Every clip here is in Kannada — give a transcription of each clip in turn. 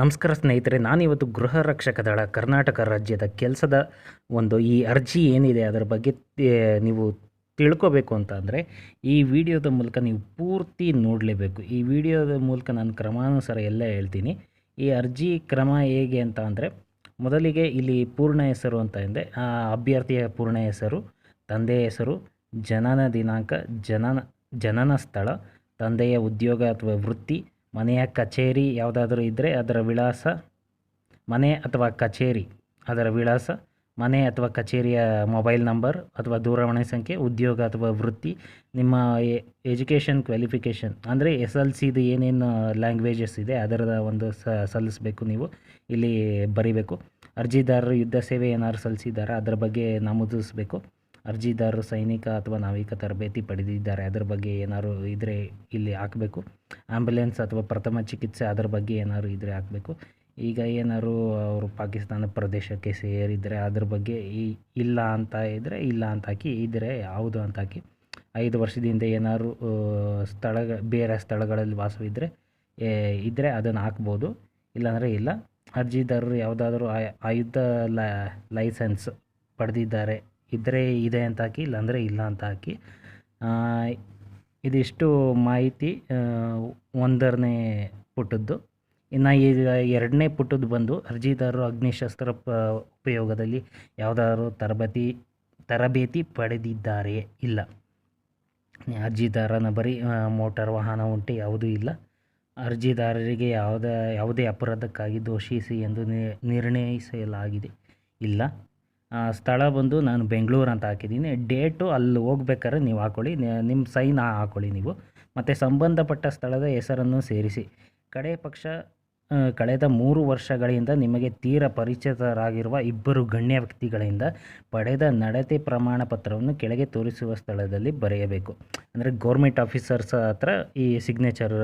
ನಮಸ್ಕಾರ ಸ್ನೇಹಿತರೆ, ನಾನಿವತ್ತು ಗೃಹ ರಕ್ಷಕ ದಳ ಕರ್ನಾಟಕ ರಾಜ್ಯದ ಕೆಲಸದ ಒಂದು ಈ ಅರ್ಜಿ ಏನಿದೆ ಅದರ ಬಗ್ಗೆ ನೀವು ತಿಳ್ಕೋಬೇಕು ಅಂತ ಅಂದರೆ, ಈ ವಿಡಿಯೋದ ಮೂಲಕ ನೀವು ಪೂರ್ತಿ ನೋಡಲೇಬೇಕು. ಈ ವಿಡಿಯೋದ ಮೂಲಕ ನಾನು ಕ್ರಮಾನುಸಾರ ಎಲ್ಲ ಹೇಳ್ತೀನಿ. ಈ ಅರ್ಜಿ ಕ್ರಮ ಹೇಗೆ ಅಂತ ಅಂದರೆ, ಮೊದಲಿಗೆ ಇಲ್ಲಿ ಪೂರ್ಣ ಹೆಸರು ಅಂತ ಇದೆ ಆ ಅಭ್ಯರ್ಥಿಯ ಪೂರ್ಣ ಹೆಸರು, ತಂದೆಯ ಹೆಸರು, ಜನನ ದಿನಾಂಕ, ಜನನ ಜನನ ಸ್ಥಳ, ತಂದೆಯ ಉದ್ಯೋಗ ಅಥವಾ ವೃತ್ತಿ ಮನೆಯ ಕಚೇರಿ ಯಾವುದಾದ್ರೂ ಇದ್ದರೆ ಅದರ ವಿಳಾಸ ಮನೆ ಅಥವಾ ಕಚೇರಿ, ಅದರ ವಿಳಾಸ ಮನೆ ಅಥವಾ ಕಚೇರಿಯ ಮೊಬೈಲ್ ನಂಬರ್ ಅಥವಾ ದೂರವಾಣಿ ಸಂಖ್ಯೆ, ಉದ್ಯೋಗ ಅಥವಾ ವೃತ್ತಿ, ನಿಮ್ಮ ಎಜುಕೇಷನ್ ಕ್ವಾಲಿಫಿಕೇಷನ್, ಅಂದರೆ ಎಸ್ ಎಲ್ ಸಿದು ಏನೇನು ಲ್ಯಾಂಗ್ವೇಜಸ್ ಇದೆ ಅದರ ಒಂದು ಸಲ್ಲಿಸಬೇಕು ನೀವು, ಇಲ್ಲಿ ಬರೀಬೇಕು. ಅರ್ಜಿದಾರರು ಯುದ್ಧ ಸೇವೆ ಏನಾದ್ರು ಸಲ್ಲಿಸಿದ್ದಾರೆ, ಅದರ ಬಗ್ಗೆ ನಮೂದಿಸಬೇಕು. ಅರ್ಜಿದಾರರು, ಸೈನಿಕ ಅಥವಾ ನಾವಿಕ ತರಬೇತಿ ಪಡೆದಿದ್ದಾರೆ. ಅದರ ಬಗ್ಗೆ ಏನಾದ್ರು ಇದ್ದರೆ ಇಲ್ಲಿ ಹಾಕಬೇಕು. ಆ್ಯಂಬುಲೆನ್ಸ್ ಅಥವಾ ಪ್ರಥಮ ಚಿಕಿತ್ಸೆ ಅದರ ಬಗ್ಗೆ ಏನಾದ್ರು ಇದ್ದರೆ ಹಾಕಬೇಕು. ಈಗ ಏನಾದ್ರು ಅವರು ಪಾಕಿಸ್ತಾನ ಪ್ರದೇಶಕ್ಕೆ ಸೇರಿದರೆ ಅದ್ರ ಬಗ್ಗೆ ಇಲ್ಲ ಅಂತ ಇದ್ದರೆ ಇಲ್ಲ ಅಂತ ಹಾಕಿ ಇದ್ದರೆ ಯಾವುದು ಅಂತ ಹಾಕಿ, ಐದು ವರ್ಷದಿಂದ ಏನಾದ್ರು ಸ್ಥಳ ಬೇರೆ ಸ್ಥಳಗಳಲ್ಲಿ ವಾಸವಿದ್ದರೆ ಇದ್ದರೆ ಅದನ್ನು ಹಾಕ್ಬೋದು. ಇಲ್ಲಾಂದರೆ ಇಲ್ಲ. ಅರ್ಜಿದಾರರು ಯಾವುದಾದ್ರೂ ಆಯ್- ಆಯುಧ ಲೈಸೆನ್ಸ್ ಪಡೆದಿದ್ದಾರೆ. ಇದ್ದರೆ ಇದೆ ಅಂತ ಹಾಕಿ, ಇಲ್ಲಾಂದರೆ ಇಲ್ಲ ಅಂತ ಹಾಕಿ ಇದಿಷ್ಟು ಮಾಹಿತಿ ಒಂದರನೇ ಪುಟದ್ದು. ಇನ್ನು ಈಗ ಎರಡನೇ ಪುಟದ್ದು ಬಂದು ಅರ್ಜಿದಾರರು, ಅಗ್ನಿಶಸ್ತ್ರ ಪ, ಉಪಯೋಗದಲ್ಲಿ ಯಾವುದಾದ್ರು ತರಬೇತಿ ತರಬೇತಿ ಪಡೆದಿದ್ದಾರೆಯೇ ಇಲ್ಲ. ಅರ್ಜಿದಾರನ ಬರೀ ಮೋಟಾರ್ ವಾಹನ ಉಂಟು, ಯಾವುದೂ ಇಲ್ಲ. ಅರ್ಜಿದಾರರಿಗೆ ಯಾವುದೇ ಯಾವುದೇ ಅಪರಾಧಕ್ಕಾಗಿ ದೋಷಿಸಿ ಎಂದು ನಿರ್ಣಯಿಸಲಾಗಿದೆ. ಇಲ್ಲ. ಸ್ಥಳ ಬಂದು ನಾನು ಬೆಂಗಳೂರು ಅಂತ ಹಾಕಿದ್ದೀನಿ. ಡೇಟು ಅಲ್ಲಿ ಹೋಗ್ಬೇಕಾದ್ರೆ ನೀವು ಹಾಕ್ಕೊಳ್ಳಿ ನಿಮ್ಮ ಸೈನ್ ಹಾಕ್ಕೊಳ್ಳಿ ನೀವು. ಮತ್ತು ಸಂಬಂಧಪಟ್ಟ ಸ್ಥಳದ ಹೆಸರನ್ನು ಸೇರಿಸಿ. ಕಡೆ ಪಕ್ಷ ಕಳೆದ ಮೂರು ವರ್ಷಗಳಿಂದ ನಿಮಗೆ ತೀರ ಪರಿಚಿತರಾಗಿರುವ ಇಬ್ಬರು ಗಣ್ಯ ವ್ಯಕ್ತಿಗಳಿಂದ ಪಡೆದ ನಡತೆ ಪ್ರಮಾಣ ಪತ್ರವನ್ನು ಕೆಳಗೆ ತೋರಿಸುವ ಸ್ಥಳದಲ್ಲಿ ಬರೆಯಬೇಕು. ಅಂದರೆ ಗೌರ್ಮೆಂಟ್ ಆಫೀಸರ್ಸ್ ಹತ್ರ ಈ ಸಿಗ್ನೇಚರ್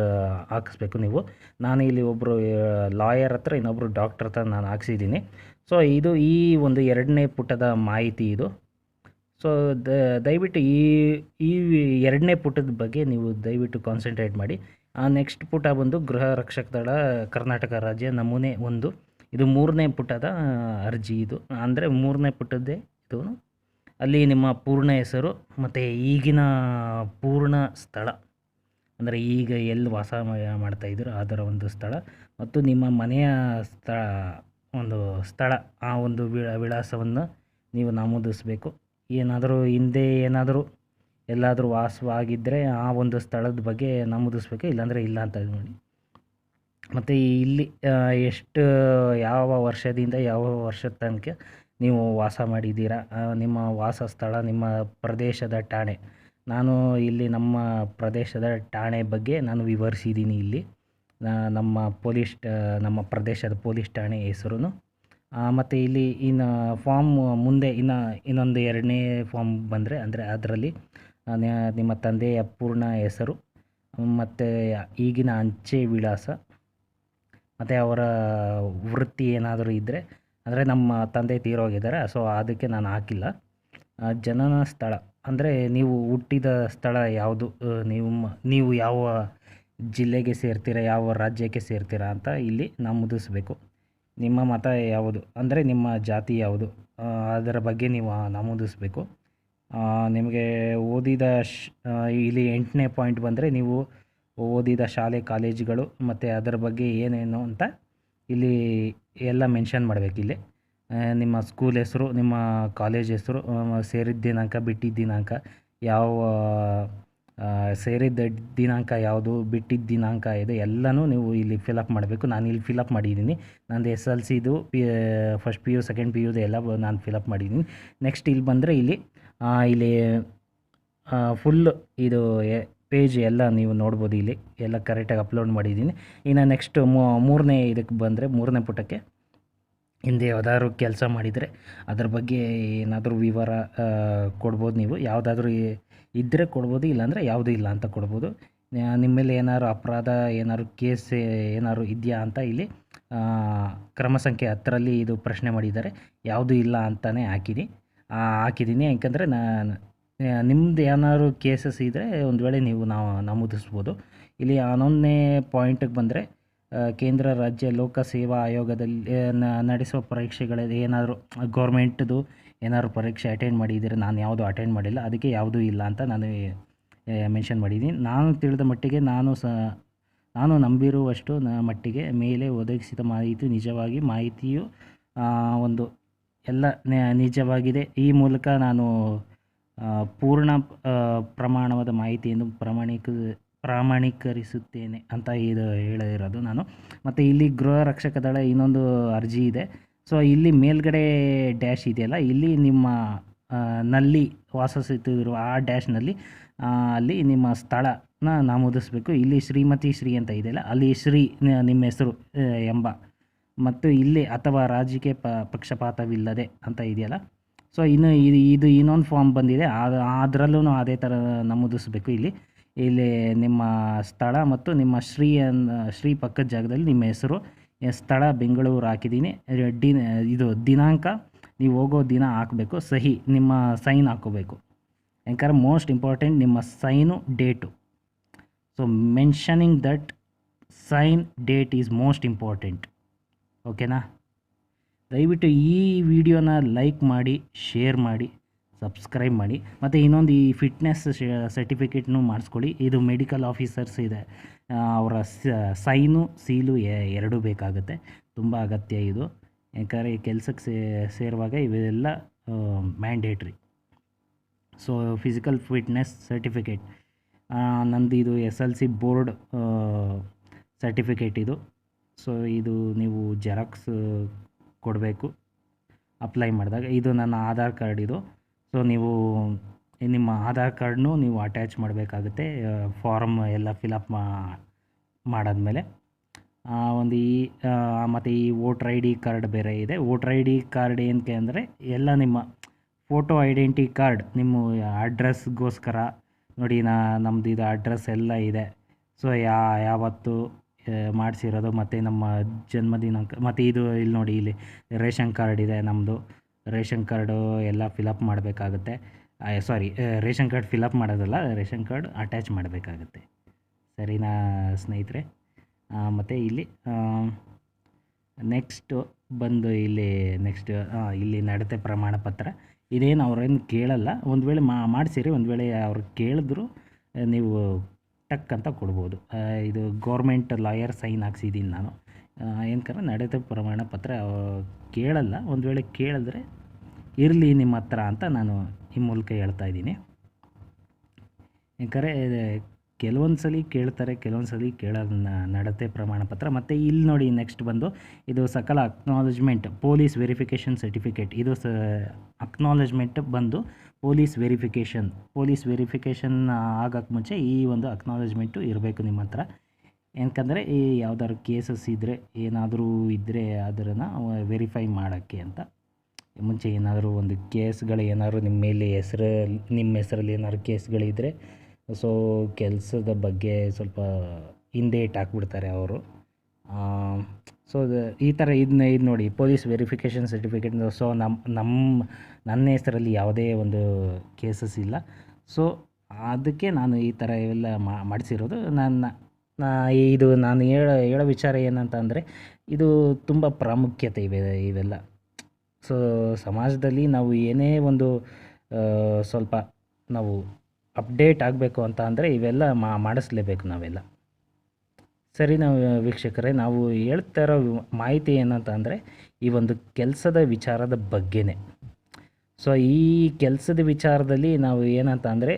ಹಾಕಿಸ್ಬೇಕು ನೀವು. ನಾನು ಇಲ್ಲಿ ಒಬ್ಬರು ಲಾಯರ್ ಹತ್ರ ಇನ್ನೊಬ್ಬರು ಡಾಕ್ಟರ್ ಹತ್ರ ನಾನು ಹಾಕ್ಸಿದ್ದೀನಿ. ಸೊ ಇದು ಈ ಒಂದು ಎರಡನೇ ಪುಟದ ಮಾಹಿತಿ ಇದು. ಸೊ ದಯವಿಟ್ಟು ಈ ಈ ಎರಡನೇ ಪುಟದ ಬಗ್ಗೆ ನೀವು ದಯವಿಟ್ಟು ಕಾನ್ಸಂಟ್ರೇಟ್ ಮಾಡಿ. ಆ ನೆಕ್ಸ್ಟ್ ಪುಟ ಬಂದು ಗೃಹ ರಕ್ಷಕ ದಳ, ಕರ್ನಾಟಕ ರಾಜ್ಯ ನಮೂನೆ ಒಂದು. ಇದು ಮೂರನೇ ಪುಟದ ಅರ್ಜಿ ಇದು. ಅಂದರೆ ಮೂರನೇ ಪುಟದ್ದೇ ಇದು. ಅಲ್ಲಿ ನಿಮ್ಮ ಪೂರ್ಣ ಹೆಸರು ಮತ್ತು ಈಗಿನ ಪೂರ್ಣ ಸ್ಥಳ. ಅಂದರೆ ಈಗ ಎಲ್ಲಿ ವಾಸ ಮಾಡ್ತಾಯಿದ್ದೀರೋ ಅದರ ಒಂದು ಸ್ಥಳ. ಮತ್ತು ನಿಮ್ಮ ಮನೆಯ ಸ್ಥಳ ಒಂದು ಸ್ಥಳ, ಆ ಒಂದು ವಿಳ, ವಿಳಾಸವನ್ನು ನೀವು ನಮೂದಿಸಬೇಕು. ಏನಾದರೂ ಹಿಂದೆ ಏನಾದರೂ ಎಲ್ಲಾದರೂ ವಾಸವಾಗಿದ್ದರೆ ಆ ಒಂದು ಸ್ಥಳದ ಬಗ್ಗೆ ನಮೂದಿಸ್ಬೇಕು, ಇಲ್ಲಾಂದರೆ ಇಲ್ಲ ಅಂತ ನೋಡಿ ಮತ್ತು ಇಲ್ಲಿ ಎಷ್ಟು, ಯಾವ ವರ್ಷದಿಂದ ಯಾವ ವರ್ಷದ ತನಕ ನೀವು ವಾಸ ಮಾಡಿದ್ದೀರಾ? ನಿಮ್ಮ ವಾಸ ಸ್ಥಳ, ನಿಮ್ಮ ಪ್ರದೇಶದ ಠಾಣೆ. ನಾನು ಇಲ್ಲಿ ನಮ್ಮ ಪ್ರದೇಶದ ಠಾಣೆ ಬಗ್ಗೆ ನಾನು ವಿವರಿಸಿದ್ದೀನಿ ಇಲ್ಲಿ. ನಮ್ಮ ಪೊಲೀಸ್ ನಮ್ಮ ಪ್ರದೇಶದ ಪೊಲೀಸ್ ಠಾಣೆ ಹೆಸರು ಮತ್ತು ಇಲ್ಲಿ ಇನ್ನು ಫಾರ್ಮ್ ಮುಂದೆ ಇನ್ನು ಇನ್ನೊಂದು ಎರಡನೇ ಫಾರ್ಮ್ ಬಂದರೆ, ಅಂದರೆ ಅದರಲ್ಲಿ ನಿಮ್ಮ ತಂದೆಯ ಪೂರ್ಣ ಹೆಸರು, ಮತ್ತು ಈಗಿನ ಅಂಚೆ ವಿಳಾಸ, ಮತ್ತು ಅವರ ವೃತ್ತಿ ಏನಾದರೂ ಇದ್ದರೆ ಅಂದರೆ ನಮ್ಮ ತಂದೆ ತೀರೋಗಿದ್ದಾರೆ, ಸೊ ಅದಕ್ಕೆ ನಾನು ಹಾಕಿಲ್ಲ. ಜನನ ಸ್ಥಳ, ಅಂದರೆ ನೀವು ಹುಟ್ಟಿದ ಸ್ಥಳ ಯಾವುದು ನೀವು ನೀವು ಯಾವ ಜಿಲ್ಲೆಗೆ ಸೇರ್ತೀರಾ, ಯಾವ ರಾಜ್ಯಕ್ಕೆ ಸೇರ್ತೀರಾ ಅಂತ ಇಲ್ಲಿ ನಮೂದಿಸಬೇಕು ನಿಮ್ಮ ಮತ ಯಾವುದು? ಅಂದರೆ ನಿಮ್ಮ ಜಾತಿ ಯಾವುದು? ಅದರ ಬಗ್ಗೆ ನೀವು ನಮೂದಿಸಬೇಕು ನಿಮಗೆ ಓದಿದ ಇಲ್ಲಿ ಎಂಟನೇ ಪಾಯಿಂಟ್ ಬಂದರೆ ನೀವು ಓದಿದ ಶಾಲೆ, ಕಾಲೇಜುಗಳು ಮತ್ತು ಅದರ ಬಗ್ಗೆ ಏನೇನು ಅಂತ ಇಲ್ಲಿ ಎಲ್ಲ ಮೆನ್ಷನ್ ಮಾಡಬೇಕು ಇಲ್ಲಿ. ನಿಮ್ಮ ಸ್ಕೂಲ್ ಹೆಸರು, ನಿಮ್ಮ ಕಾಲೇಜ್ ಹೆಸರು ಸೇರಿದ ದಿನಾಂಕ ಬಿಟ್ಟಿದ್ದ ದಿನಾಂಕ, ಯಾವ ಸೇರಿದ್ದ ದಿನಾಂಕ ಯಾವುದು, ಬಿಟ್ಟಿದ್ದ ದಿನಾಂಕ ಇದೆ, ಎಲ್ಲನೂ ನೀವು ಇಲ್ಲಿ ಫಿಲಪ್ ಮಾಡಬೇಕು. ನಾನು ಇಲ್ಲಿ ಫಿಲಪ್ ಮಾಡಿದ್ದೀನಿ. ನಂದು ಎಸ್ ಎಲ್ ಸಿದು P first P U second P ಯುದು ಎಲ್ಲ ನಾನು ಫಿಲಪ್ ಮಾಡಿದ್ದೀನಿ. ನೆಕ್ಸ್ಟ್ ಇಲ್ಲಿ ಬಂದರೆ ಇಲ್ಲಿ ಇಲ್ಲಿ ಫುಲ್ ಇದು ಪೇಜ್ ಎಲ್ಲ ನೀವು ನೋಡ್ಬೋದು ಇಲ್ಲಿ. ಎಲ್ಲ ಕರೆಕ್ಟಾಗಿ ಅಪ್ಲೋಡ್ ಮಾಡಿದ್ದೀನಿ. ಇನ್ನು ನೆಕ್ಸ್ಟ್ ಮೂರನೇ ಇದಕ್ಕೆ ಬಂದರೆ, ಮೂರನೇ ಪುಟಕ್ಕೆ ಹಿಂದೆ ಯಾವ್ದಾದ್ರು ಕೆಲಸ ಮಾಡಿದರೆ ಅದ್ರ ಬಗ್ಗೆ ಏನಾದರೂ ವಿವರ ಕೊಡ್ಬೋದು ನೀವು. ಯಾವುದಾದ್ರೂ ಇದ್ದರೆ ಕೊಡ್ಬೋದು ಇಲ್ಲಾಂದರೆ ಯಾವುದೂ ಇಲ್ಲ ಅಂತ ಕೊಡ್ಬೋದು. ನಿಮ್ಮ ಮೇಲೆ ಏನಾದ್ರು ಅಪರಾಧ ಏನಾದ್ರು ಕೇಸ್ ಏನಾದ್ರು ಇದೆಯಾ ಅಂತ ಇಲ್ಲಿ ಕ್ರಮ ಸಂಖ್ಯೆ ಹತ್ತರಲ್ಲಿ ಇದು ಪ್ರಶ್ನೆ ಮಾಡಿದ್ದಾರೆ. ಯಾವುದೂ ಇಲ್ಲ ಅಂತಲೇ ಹಾಕಿನಿ ಹಾಕಿದ್ದೀನಿ ಯಾಕಂದರೆ ನಾನು ನಿಮ್ದು ಏನಾದ್ರು ಕೇಸಸ್ ಇದ್ದರೆ ಒಂದು ವೇಳೆ ನೀವು ನಾವು ನಮೂದಿಸ್ಬೋದು ಇಲ್ಲಿ ಹನ್ನೊಂದನೇ ಪಾಯಿಂಟಿಗೆ ಬಂದರೆ ಕೇಂದ್ರ ರಾಜ್ಯ ಲೋಕಸೇವಾ ಆಯೋಗದಲ್ಲಿ ಆ, ನ- ನಡೆಸುವ ಪರೀಕ್ಷೆಗಳಲ್ಲಿ ಏನಾದರೂ ಗೌರ್ಮೆಂಟ್ದು ಏನಾದ್ರು ಪರೀಕ್ಷೆ ಅಟೆಂಡ್ ಮಾಡಿದರೆ ನಾನು ಯಾವುದು ಅಟೆಂಡ್ ಮಾಡಿಲ್ಲ. ಅದಕ್ಕೆ ಯಾವುದೂ ಇಲ್ಲ ಅಂತ ನಾನು ಮೆನ್ಷನ್ ಮಾಡಿದ್ದೀನಿ. ನಾನು ತಿಳಿದ ಮಟ್ಟಿಗೆ ನಾನು ಸ, ನಾನು ನಂಬಿರುವಷ್ಟು ನ ಮಟ್ಟಿಗೆ ಮೇಲೆ ಒದಗಿಸಿದ ಮಾಹಿತಿ ನಿಜವಾಗಿ ಮಾಹಿತಿಯು ಒಂದು ಎಲ್ಲ ನಿಜವಾಗಿದೆ. ಈ ಮೂಲಕ ನಾನು ಪೂರ್ಣ ಪ್ರಮಾಣವಾದ ಮಾಹಿತಿಯನ್ನು ಪ್ರಾಮಾಣಿಕ, ಪ್ರಾಮಾಣೀಕರಿಸುತ್ತೇನೆ ಅಂತ ಇದು ಹೇಳಿರೋದು ನಾನು. ಮತ್ತು ಇಲ್ಲಿ ಗೃಹ ರಕ್ಷಕ ದಳ ಇನ್ನೊಂದು ಅರ್ಜಿ ಇದೆ. ಸೊ ಇಲ್ಲಿ ಮೇಲ್ಗಡೆ ಡ್ಯಾಶ್ ಇದೆಯಲ್ಲ, ಇಲ್ಲಿ ನಿಮ್ಮ ನಲ್ಲಿ ವಾಸಿಸುತ್ತಿರುವ ಆ ಡ್ಯಾಶ್ನಲ್ಲಿ ಅಲ್ಲಿ ನಿಮ್ಮ ಸ್ಥಳನ ನಮೂದಿಸಬೇಕು. ಇಲ್ಲಿ ಶ್ರೀಮತಿ ಶ್ರೀ ಅಂತ ಇದೆಯಲ್ಲ, ಅಲ್ಲಿ ಶ್ರೀ ನಿಮ್ಮ ಹೆಸರು ಎಂಬ. ಮತ್ತು ಇಲ್ಲಿ ಅಥವಾ ರಾಜಕೀಯ ಪ, ಪಕ್ಷಪಾತವಿಲ್ಲದೆ ಅಂತ ಇದೆಯಲ್ಲ. ಸೊ ಇನ್ನು ಇದು ಇನ್ನೊಂದು ಫಾರ್ಮ್ ಬಂದಿದೆ. ಅದರಲ್ಲೂ ಅದೇ ಥರ ನಮೂದಿಸಬೇಕು ಇಲ್ಲಿ. ಇಲ್ಲಿ ನಿಮ್ಮ ಸ್ಥಳ ಮತ್ತು ನಿಮ್ಮ ಶ್ರೀ ಶ್ರೀ ಪಕ್ಕದ ಜಾಗದಲ್ಲಿ ನಿಮ್ಮ ಹೆಸರು ಸ್ಥಳ ಬೆಂಗಳೂರು ಹಾಕಿದ್ದೀನಿ. ಡಿ ಇದು ದಿನಾಂಕ, ನೀವು ಹೋಗೋ ದಿನ ಹಾಕಬೇಕು. ಸಹಿ, ನಿಮ್ಮ ಸೈನ್ ಹಾಕೋಬೇಕು ಯಾಕಂದ್ರೆ ಮೋಸ್ಟ್ ಇಂಪಾರ್ಟೆಂಟ್ ನಿಮ್ಮ sign, date. So mentioning that sign, date is most important ಓಕೆನಾ ದಯವಿಟ್ಟು ಈ ವಿಡಿಯೋನ ಲೈಕ್ ಮಾಡಿ ಶೇರ್ ಮಾಡಿ. ಸಬ್ಸ್ಕ್ರೈಬ್ ಮಾಡಿ ಮತ್ತು ಇನ್ನೊಂದು ಈ ಫಿಟ್ನೆಸ್ ಸರ್ಟಿಫಿಕೇಟ್ನು ಮಾಡಿಸ್ಕೊಳ್ಳಿ. ಇದು ಮೆಡಿಕಲ್ ಆಫೀಸರ್ಸ್ ಇದೆ. ಅವರ ಸೈನು ಸೀಲು ಎರಡೂ ಬೇಕಾಗುತ್ತೆ. ತುಂಬ ಅಗತ್ಯ ಇದು. ಯಾಕಂದರೆ ಕೆಲಸಕ್ಕೆ ಸೇ, ಸೇರುವಾಗ ಇವೆಲ್ಲ mandatory so physical fitness certificate ನಂದು ಇದು S L C board certificate ಇದು. ಸೊ ಇದು ನೀವು ಜೆರಾಕ್ಸ್ ಕೊಡಬೇಕು. ಅಪ್ಲೈ ಮಾಡಿದಾಗ. ಇದು ನನ್ನ ಆಧಾರ್ ಕಾರ್ಡ್ ಇದು. ಸೊ ನೀವು ನಿಮ್ಮ ಆಧಾರ್ ಕಾರ್ಡ್ನು ನೀವು ಅಟ್ಯಾಚ್ ಮಾಡಬೇಕಾಗುತ್ತೆ ಫಾರ್ಮ್ ಎಲ್ಲ ಫಿಲಪ್ ಮಾಡಾದಮೇಲೆ. ಒಂದು ಈ ಮತ್ತು ಈ ವೋಟ್ರ್ ಐ ಡಿ ಕಾರ್ಡ್ ಬೇರೆ ಇದೆ. ವೋಟ್ರ್ ಐ ಡಿ ಕಾರ್ಡ್ ಏನಕ್ಕೆ ಅಂದರೆ, ಎಲ್ಲ ನಿಮ್ಮ ಫೋಟೋ ಐಡೆಂಟಿ ಕಾರ್ಡ್ ನಿಮ್ಮ ಅಡ್ರೆಸ್ಗೋಸ್ಕರ ನೋಡಿ ನಾ ನಮ್ಮದು ಇದು ಅಡ್ರೆಸ್ ಎಲ್ಲ ಇದೆ. ಸೊ ಯಾ, ಯಾವತ್ತು ಮಾಡಿಸಿರೋದು, ಮತ್ತು ನಮ್ಮ ಜನ್ಮದಿನಾಂಕ, ಮತ್ತು ಇದು ಇಲ್ಲಿ ನೋಡಿ, ಇಲ್ಲಿ ರೇಷನ್ ಕಾರ್ಡ್ ಇದೆ ನಮ್ಮದು ರೇಷನ್ ಕಾರ್ಡು ಎಲ್ಲ ಫಿಲಪ್ ಮಾಡಬೇಕಾಗುತ್ತೆ. Sorry ration card fill up ಮಾಡೋದಲ್ಲ, ರೇಷನ್ ಕಾರ್ಡ್ ಅಟ್ಯಾಚ್ ಮಾಡಬೇಕಾಗುತ್ತೆ. ಸರಿನಾ ಸ್ನೇಹಿತರೆ? ಮತ್ತು ಇಲ್ಲಿ ನೆಕ್ಸ್ಟು ಬಂದು ಇಲ್ಲಿ ನೆಕ್ಸ್ಟ್ ಇಲ್ಲಿ ನಡತೆ ಪ್ರಮಾಣ ಪತ್ರ. ಇದೇನು ಅವ್ರೇನು ಕೇಳಲ್ಲ, ಒಂದು ವೇಳೆ ಮಾಡಿಸಿರಿ, ಒಂದು ವೇಳೆ ಅವ್ರು ಕೇಳಿದ್ರು, ನೀವು ಟಕ್ ಅಂತ ಕೊಡ್ಬೋದು. ಇದು ಗೌರ್ಮೆಂಟ್ ಲಾಯರ್ ಸೈನ್ ಹಾಕ್ಸಿದ್ದೀನಿ ನಾನು. ಏನಕ್ಕಾರ ನಡತೆ ಪ್ರಮಾಣ ಪತ್ರ ಕೇಳಲ್ಲ, ಒಂದು ವೇಳೆ ಕೇಳಿದ್ರೆ ಇರಲಿ ನಿಮ್ಮ ಹತ್ರ ಅಂತ ನಾನು ಈ ಮೂಲಕ ಹೇಳ್ತಾ ಇದ್ದೀನಿ. ಯಾಕಂದರೆ ಕೆಲವೊಂದು ಸಲ ಕೇಳ್ತಾರೆ ಕೆಲವೊಂದು ಸಲ ಕೇಳೋದು ನ- ನಡತೆ ಪ್ರಮಾಣ ಪತ್ರ. ಮತ್ತು ಇಲ್ಲಿ ನೋಡಿ ನೆಕ್ಸ್ಟ್ ಬಂದು ಇದು ಸಕಲ ಅಕ್ನಾಲಜ್ಮೆಂಟ್ ಪೊಲೀಸ್ ವೆರಿಫಿಕೇಷನ್ ಸರ್ಟಿಫಿಕೇಟ್ ಇದು ಸ ಅಕ್ನಾಲಜ್ಮೆಂಟ್ ಬಂದು ಪೊಲೀಸ್ ವೆರಿಫಿಕೇಷನ್ ಪೊಲೀಸ್ ವೆರಿಫಿಕೇಷನ್ ಆಗೋಕ್ಕೆ ಮುಂಚೆ ಈ ಒಂದು ಅಕ್ನಾಲಜ್ಮೆಂಟು ಇರಬೇಕು ನಿಮ್ಮ ಹತ್ರ. ಯಾಕಂದರೆ, ಈ ಯಾವ್ದಾದ್ರು ಕೇಸಸ್ ಇದ್ದರೆ ಏನಾದರೂ ಇದ್ದರೆ ಅದನ್ನು ವೆರಿಫೈ ಮಾಡೋಕ್ಕೆ ಅಂತ. ಮುಂಚೆ ಏನಾದರೂ ಒಂದು ಕೇಸ್ಗಳು ಏನಾದ್ರು ನಿಮ್ಮ ಮೇಲೆ ಹೆಸ್ರು, ನಿಮ್ಮ ಹೆಸರಲ್ಲಿ ಏನಾದ್ರು ಕೇಸ್ಗಳಿದ್ದರೆ ಸೊ ಕೆಲಸದ ಬಗ್ಗೆ ಸ್ವಲ್ಪ ಹಿಂದೆ ಇಟ್ಟಾಕ್ಬಿಡ್ತಾರೆ ಅವರು. ಸೊ ಈ ಥರ ಇದನ್ನ ಇದು ನೋಡಿ, ಪೊಲೀಸ್ ವೆರಿಫಿಕೇಷನ್ ಸರ್ಟಿಫಿಕೇಟ್ ಸೊ ನಮ್ಮ ನಮ್ಮ ನನ್ನ ಹೆಸರಲ್ಲಿ ಯಾವುದೇ ಒಂದು ಕೇಸಸ್ ಇಲ್ಲ. ಸೊ ಅದಕ್ಕೆ ನಾನು ಈ ಥರ ಇವೆಲ್ಲ ಮಾಡಿಸಿರೋದು. ನನ್ನ ಇದು ನಾನು ಹೇಳೋ ಹೇಳೋ ವಿಚಾರ ಏನಂತ ಅಂದರೆ ಇದು ತುಂಬ ಪ್ರಾಮುಖ್ಯತೆ ಇವೆ, ಇವೆಲ್ಲ. ಸೊ ಸಮಾಜದಲ್ಲಿ ನಾವು ಏನೇ ಒಂದು ಸ್ವಲ್ಪ ನಾವು ಅಪ್ಡೇಟ್ ಆಗಬೇಕು ಅಂತ ಅಂದರೆ ಇವೆಲ್ಲ ಮಾಡಿಸ್ಲೇಬೇಕು ನಾವೆಲ್ಲ. ಸರಿ ನಾವು, ವೀಕ್ಷಕರೇ, ನಾವು ಹೇಳ್ತಾ ಇರೋ ಮಾಹಿತಿ ಏನಂತ ಅಂದರೆ ಈ ಒಂದು ಕೆಲಸದ ವಿಚಾರದ ಬಗ್ಗೆನೇ. ಸೊ ಈ ಕೆಲಸದ ವಿಚಾರದಲ್ಲಿ ನಾವು ಏನಂತ ಅಂದರೆ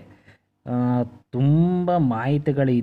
ತುಂಬ ಮಾಹಿತಿಗಳು